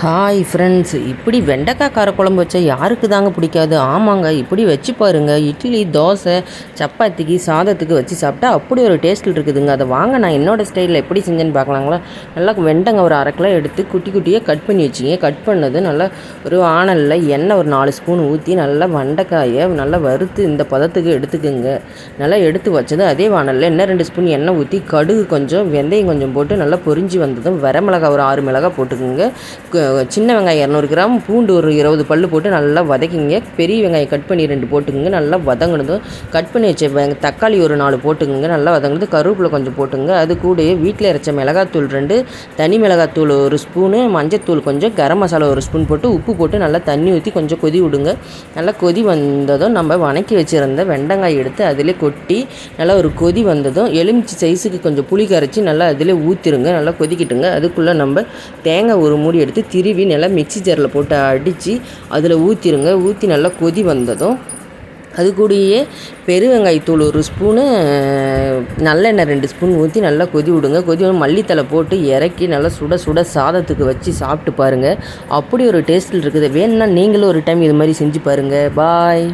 Hi friends இப்படி வெண்டைக்காய் காரக்குழம்பு வச்சா யாருக்கு தாங்க பிடிக்காது? ஆமாங்க. இப்படி வச்சு பாருங்க. இட்லி தோசை சப்பாத்திக்கு சாதத்துக்கு வச்சு சாப்பிட்டா அப்படி ஒரு டேஸ்ட் இருக்குதுங்க. அதை வாங்க. நான் என்னோடய ஸ்டைலில் எப்படி செஞ்சேன்னு பார்க்கலாங்களா? நல்லா வெண்டைங்க ஒரு அரை கிலோ எடுத்து குட்டி குட்டியாக கட் பண்ணி வச்சிங்க. கட் பண்ணது நல்லா ஒரு ஆணலில் எண்ணெய் ஒரு நாலு ஸ்பூன் ஊற்றி நல்லா வெண்டைக்காயை நல்லா வறுத்து இந்த பதத்துக்கு எடுத்துக்குங்க. நல்லா எடுத்து வச்சது அதே வானலில் என்ன ரெண்டு ஸ்பூன் எண்ணெய் ஊற்றி கடுகு கொஞ்சம் வெந்தயம் கொஞ்சம் போட்டு நல்லா பொரிஞ்சு வந்ததும் வரமிளகா ஒரு ஆறு மிளகா போட்டுக்குங்க. சின்ன வெங்காயம் இரநூறு கிராம் பூண்டு ஒரு இருபது பல்லு போட்டு நல்லா வதக்கிங்க. பெரிய வெங்காயம் கட் பண்ணி ரெண்டு போட்டுக்குங்க. நல்லா வதங்கினதும் கட் பண்ணி வச்ச தக்காளி ஒரு நாலு போட்டுக்குங்க. நல்லா வதங்கினது கருவேப்பிலை கொஞ்சம் போட்டுங்க அது கூடயே வீட்டில் இறைச்ச மிளகாத்தூள் ரெண்டு தனி மிளகாத்தூள் ஒரு ஸ்பூனு மஞ்சத்தூள் கொஞ்சம் கரம் மசாலா ஒரு ஸ்பூன் போட்டு உப்பு போட்டு நல்லா தண்ணி ஊற்றி கொஞ்சம் கொதி விடுங்க. நல்லா கொதி வந்ததும் நம்ம வணக்கி வச்சுருந்த வெண்டங்காய் எடுத்து அதிலே கொட்டி நல்லா ஒரு கொதி வந்ததும் எலுமிச்சி சைஸுக்கு கொஞ்சம் புளி கரைச்சி நல்லா அதிலே ஊற்றிருங்க நல்லா கொதிக்கிட்டுங்க. அதுக்குள்ளே நம்ம தேங்காய் ஒரு மூடி எடுத்து திருவி நல்லா மிக்ஸி ஜாரில் போட்டு அடித்து அதில் ஊற்றிருங்க ஊற்றி நல்லா கொதி வந்ததும் அது கூடயே பெருவெங்காயத்தூள் ஒரு ஸ்பூனு நல்லெண்ணெய் ரெண்டு ஸ்பூன் ஊற்றி நல்லா கொதி விடுங்க. கொதி மல்லித்தலை போட்டு இறக்கி நல்லா சுட சுட சாதத்துக்கு வச்சு சாப்பிட்டு பாருங்கள் அப்படி ஒரு டேஸ்ட்டில் இருக்குது. வேணும்னா நீங்களும் ஒரு டைம் இது மாதிரி செஞ்சு பாருங்கள் பாய்